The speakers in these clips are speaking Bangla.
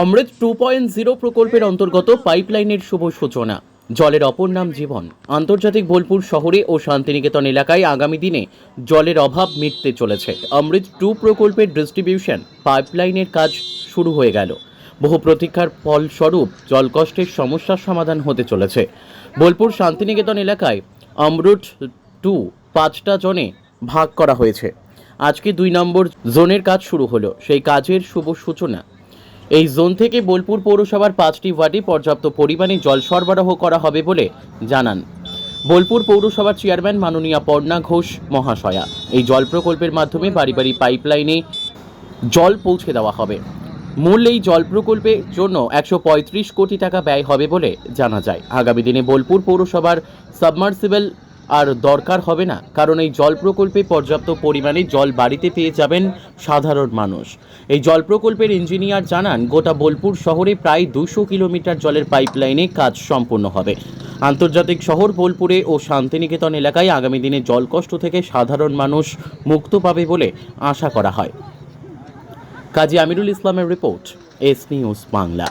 অমৃত টু পয়েন্ট জিরো প্রকল্পের অন্তর্গত পাইপলাইনের শুভ সূচনা। জলের অপর নাম জীবন। আন্তর্জাতিক বোলপুর শহরে ও শান্তিনিকেতন এলাকায় আগামী দিনে জলের অভাব মিটতে চলেছে। অমৃত টু প্রকল্পের ডিস্ট্রিবিউশন পাইপলাইনের কাজ শুরু হয়ে গেল। বহু প্রতীক্ষার ফলস্বরূপ জলকষ্টের সমস্যার সমাধান হতে চলেছে। বোলপুর শান্তিনিকেতন এলাকায় অমরুট টু পাঁচটা জনে ভাগ করা হয়েছে। আজকে দুই নম্বর জোনের কাজ শুরু হলো। সেই কাজের শুভ সূচনা এই জোন থেকে বোলপুর পৌরসভার পাঁচটি ওয়ার্ডে পর্যাপ্ত পরিমাণে জল সরবরাহ করা হবে বলে জানান। বোলপুর পৌরসভার চেয়ারম্যান মাননীয়া পর্ণা ঘোষ মহাশয়া। এই জল প্রকল্পের মাধ্যমে বাড়ি বাড়ি পাইপলাইনে জল পৌঁছে দেওয়া হবে। মূল এই জল প্রকল্পের জন্য একশো পঁয়ত্রিশ কোটি টাকা ব্যয় হবে বলে জানা যায়। আগামী দিনে বোলপুর পৌরসভার সাবমার্সিবল আর দরকার হবে না, কারণ এই জল প্রকল্পে পর্যাপ্ত পরিমাণে জল বাড়িতে পেয়ে যাবেন সাধারণ মানুষ। এই জল প্রকল্পের ইঞ্জিনিয়ার জানান, গোটা বোলপুর শহরে প্রায় দুশো কিলোমিটার জলের পাইপলাইনে কাজ সম্পন্ন হবে। আন্তর্জাতিক শহর বোলপুরে ও শান্তিনিকেতন এলাকায় আগামী দিনে জলকষ্ট থেকে সাধারণ মানুষ মুক্ত পাবে বলে আশা করা হয়। কাজী আমিরুল ইসলামের রিপোর্ট, এস নিউজ বাংলা।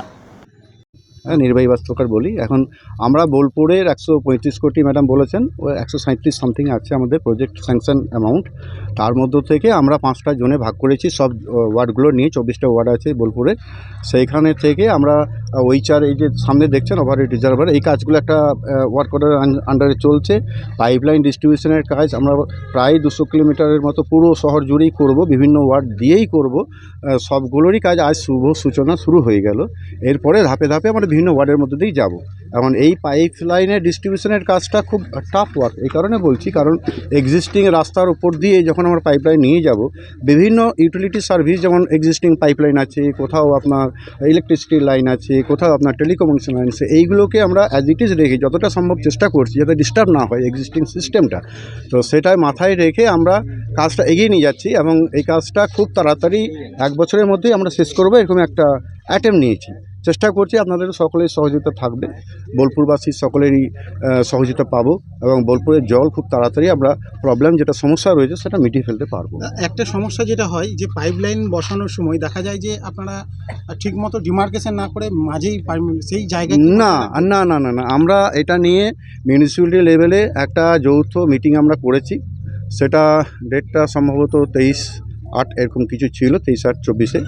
হ্যাঁ নির্বাহী বাস্তবকার বলি। এখন আমরা বোলপুরের একশো পঁয়ত্রিশ কোটি ম্যাডাম বলেছেন, ও একশো সাঁত্রিশ সামথিং আছে আমাদের প্রজেক্ট স্যাংশন অ্যামাউন্ট তার মধ্য থেকে আমরা পাঁচটা জোনে ভাগ করেছি, সব ওয়ার্ডগুলো নিয়ে চব্বিশটা ওয়ার্ড আছে বোলপুরে সেইখানে থেকে আমরা ওই চার এই যে সামনে দেখছেন ওভার রিজার্ভার এই কাজগুলো একটা ওয়ার্ক অর্ডার আন্ডারে চলছে। পাইপলাইন ডিস্ট্রিবিউশনের কাজ আমরা প্রায় দুশো কিলোমিটারের মতো পুরো শহর জুড়েই করব, বিভিন্ন ওয়ার্ড দিয়েই করব। সবগুলোরই কাজ আজ শুভ সূচনা শুরু হয়ে গেল। এরপরে ধাপে ধাপে আমরা বিভিন্ন ওয়ার্ডের মধ্যে দিয়েই যাব। এখন এই পাইপ লাইনের ডিস্ট্রিবিউশনের কাজটা খুব টাফ ওয়ার্ক এই কারণে বলছি। কারণ এক্সিস্টিং রাস্তার উপর দিয়ে যখন আমরা পাইপ লাইন নিয়ে যাব, বিভিন্ন ইউটিলিটি সার্ভিস যেমন এক্সিস্টিং পাইপ লাইন আছে, কোথাও আপনার ইলেকট্রিসিটি লাইন আছে, কোথাও আপনার টেলিকমিউনিকেশন লাইন আছে, এইগুলোকে আমরা অ্যাজ ইট ইজ রেখে যতটা সম্ভব চেষ্টা করছি যাতে ডিস্টার্ব না হয় এক্সিস্টিং সিস্টেমটা তো সেটাই মাথায় রেখে আমরা কাজটা এগিয়ে নিয়ে যাচ্ছি এবং এই কাজটা খুব তাড়াতাড়ি এক বছরের মধ্যেই আমরা শেষ করব, এরকম একটা অ্যাটেম্প নিয়েছি। চেষ্টা করছি আপনাদের সকলের সহযোগিতা থাকবে। বোলপুরবাসীর সকলেরই সহযোগিতা পাবো এবং বোলপুরের জল খুব তাড়াতাড়ি আমরা প্রবলেম যেটা সমস্যা রয়েছে সেটা মিটিয়ে ফেলতে পারব। একটা সমস্যা যেটা হয় যে পাইপলাইন বসানোর সময় দেখা যায় যে আপনারা ঠিকমতো ডিমার্কেশন না করে মাঝেই সেই জায়গায় না না না না না আমরা এটা নিয়ে মিউনিসিপ্যালিটি লেভেলে একটা যৌথ মিটিং আমরা করেছি। সেটা ডেটটা সম্ভবত তেইশ আট এরকম কিছু ছিল তেইশ আট চব্বিশে।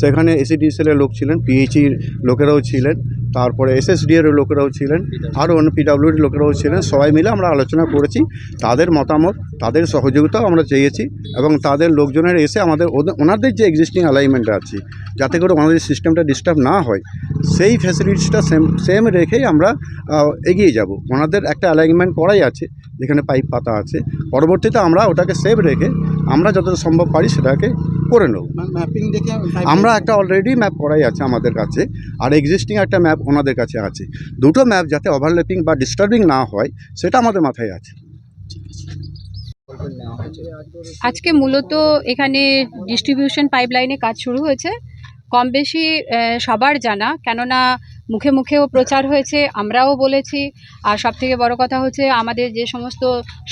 সেখানে এসিডিসিএলের লোক ছিলেন পিএইচির লোকেরাও ছিলেন, তারপরে এসএসডিএর লোকেরাও ছিলেন, আরও অন্য পিডাব্লিউডি লোকেরাও ছিলেন, সবাই মিলে আমরা আলোচনা করেছি, তাদের মতামত, তাদের সহযোগিতাও আমরা চেয়েছি এবং তাদের লোকজনের এসে আমাদের ওনাদের যে এক্সিস্টিং অ্যালাইনমেন্ট আছে যাতে করে ওনাদের সিস্টেমটা ডিস্টার্ব না হয় সেই ফ্যাসিলিটিসটা সেম সেম রেখেই আমরা এগিয়ে যাব। ওনাদের একটা অ্যালাইনমেন্ট করাই আছে যেখানে পাইপ পাতা আছে। পরবর্তীতে আমরা ওটাকে সেভ রেখে আমরা যতটা সম্ভব পারি সেটাকে করে নেব। ম্যাপিং দেখে আমরা একটা অলরেডি ম্যাপ করাই আছে আমাদের কাছে আর এক্সিস্টিং একটা ম্যাপ ওনাদের কাছে আছে। দুটো ম্যাপ যাতে ওভারল্যাপিং বা ডিস্টার্বিং না হয় সেটা আমাদের মাথায় আছে। আজকে মূলত এখানে ডিস্ট্রিবিউশন পাইপলাইনে কাজ শুরু হয়েছে। কম বেশি সবার জানা। কেননা মুখে মুখেও প্রচার হয়েছে, আমরাও বলেছি। আর সব থেকে বড় কথা হচ্ছে, আমাদের যে সমস্ত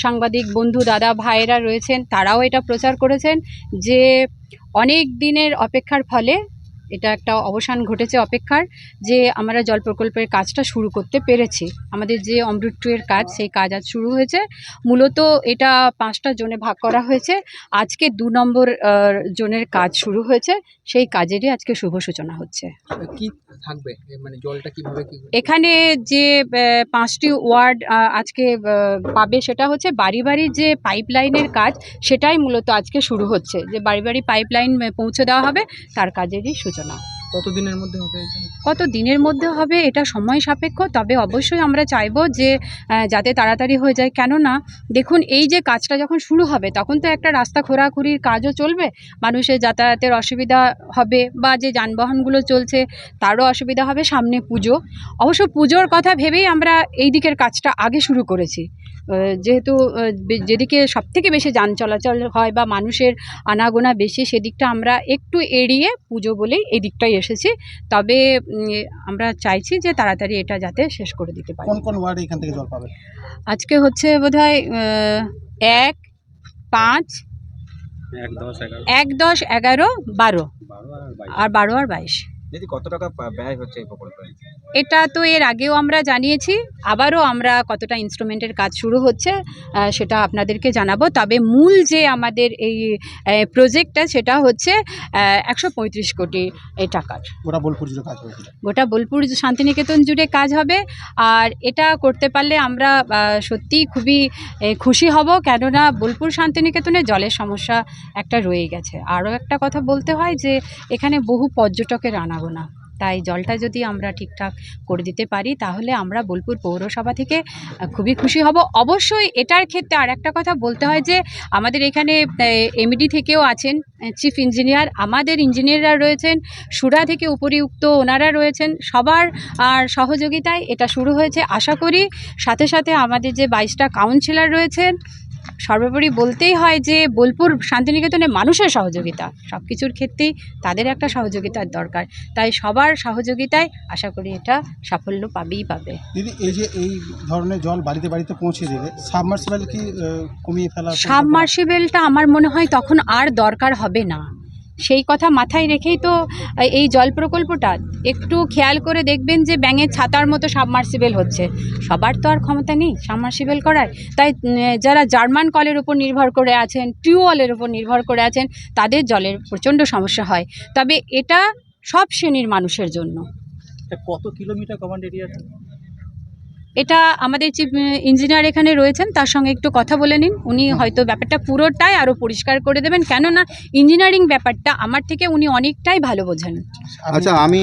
সাংবাদিক, বন্ধু, দাদা, ভাইয়েরা রয়েছেন, তারাও এটা প্রচার করেছেন যে অনেক দিনের অপেক্ষার ফলে এটা একটা অবসান ঘটেছে অপেক্ষার যে আমরা জল প্রকল্পের কাজটা শুরু করতে পেরেছি। আমাদের যে অমৃত টু এর কাজ সেই কাজ আজ শুরু হয়েছে। মূলত এটা পাঁচটা জোনে ভাগ করা হয়েছে। আজকে দু নম্বর জোনের কাজ শুরু হয়েছে। সেই কাজেরই আজকে শুভ সূচনা হচ্ছে। কি থাকবে? মানে জলটা কীভাবে এখানে যে পাঁচটি ওয়ার্ড আজকে পাবে সেটা হচ্ছে বাড়ি বাড়ি যে পাইপলাইনের কাজ সেটাই মূলত আজকে শুরু হচ্ছে। যে বাড়ি বাড়ি পাইপলাইন পৌঁছে দেওয়া হবে তার কাজেরই সূচনা 着呢。কতদিনের মধ্যে হবে কত দিনের মধ্যে হবে এটা সময় সাপেক্ষ, তবে অবশ্যই আমরা চাইব যে যাতে তাড়াতাড়ি হয়ে যায়। কেননা, দেখুন, এই যে কাজটা যখন শুরু হবে, তখন তো একটা রাস্তা খোরাখুরির কাজও চলবে। মানুষের যাতায়াতের অসুবিধা হবে বা যে যানবাহনগুলো চলছে, তারও অসুবিধা হবে সামনে পুজো। অবশ্য পুজোর কথা ভেবেই আমরা এই দিকের কাজটা আগে শুরু করেছি। যেহেতু যেদিকে সবথেকে বেশি যান চলাচল হয় বা মানুষের আনাগোনা বেশি, সেদিকটা আমরা একটু এড়িয়ে পুজো বলেই এই এসেছি। তবে আমরা চাইছি যে তাড়াতাড়ি এটা যাতে শেষ করে দিতে পারি। কোন কোন ওয়ার্ডে এখান থেকে জল পাবে আজকে হচ্ছে বোধহয় এক পাঁচ এক দশ এগারো। বারো। আর বারো আর বাইশ। দিদি কত টাকা ব্যয় হচ্ছে এই প্রকল্পে? এটা তো এর আগেও আমরা জানিয়েছি আবারও আমরা কতটা ইনস্ট্রুমেন্টের কাজ শুরু হচ্ছে সেটা আপনাদেরকে জানাব। তবে মূল যে আমাদের এই প্রজেক্টটা সেটা হচ্ছে একশো পঁয়ত্রিশ কোটি টাকার। গোটা বোলপুর জুড়ে কাজ হয়েছিল গোটা বোলপুর শান্তিনিকেতন জুড়ে কাজ হবে আর এটা করতে পারলে আমরা সত্যিই খুবই খুশি হব কেননা বোলপুর শান্তিনিকেতনে জলের সমস্যা একটা রয়ে গেছে। আরও একটা কথা বলতে হয় যে এখানে বহু পর্যটকের আনাগোনা তাই জলটা যদি আমরা ঠিকঠাক করে দিতে পারি, তাহলে আমরা বোলপুর পৌরসভা থেকে খুবই খুশি হব। অবশ্যই এটার ক্ষেত্রে আর একটা কথা বলতে হয় যে, আমাদের এখানে এমডি থেকেও আছেন চিফ ইঞ্জিনিয়ার আমাদের ইঞ্জিনিয়াররা রয়েছেন, সুরা থেকে উপরিউক্ত ওনারা রয়েছেন। সবার, আর সহযোগিতায় এটা শুরু হয়েছে। আশা করি সাথে সাথে আমাদের যে বাইশটা কাউন্সিলর রয়েছেন সর্বোপরি বলতেই হয় যে বোলপুর শান্তিনিকেতনে মানুষের সহযোগিতা সব কিছুর ক্ষেত্রেই তাদের একটা সহযোগিতার দরকার। তাই সবার সহযোগিতায় আশা করি এটা সাফল্য পাবেই পাবে। দিদি এই যে এই ধরনের জল বাড়িতে বাড়িতে পৌঁছে দেবে সাবমার্সিবেল কি কমিয়ে ফেলা সাবমার্সিবেলটা আমার মনে হয় তখন আর দরকার হবে না। সেই কথা মাথায় রেখেই তো এই জল প্রকল্পটা। একটু খেয়াল করে দেখবেন যে ব্যাঙের ছাতার মতো সাবমার্সিবেল হচ্ছে। সবার তো আর ক্ষমতা নেই সাবমার্সিবেল করার। তাই যারা জার্মান কলের উপর নির্ভর করে আছেন টিউবওয়েলের উপর নির্ভর করে আছেন, তাদের জলের প্রচণ্ড সমস্যা হয়। তবে এটা সব শ্রেণির মানুষের জন্য। কত কিলোমিটার কমান্ড এরিয়া এটা আমাদের চিফ ইঞ্জিনিয়ার এখানে রয়েছেন তার সঙ্গে একটু কথা বলে নিন। উনি হয়তো ব্যাপারটা পুরোটাই আরও পরিষ্কার করে দেবেন কেননা ইঞ্জিনিয়ারিং ব্যাপারটা আমার থেকে উনি অনেকটাই ভালো বোঝেন। আচ্ছা আমি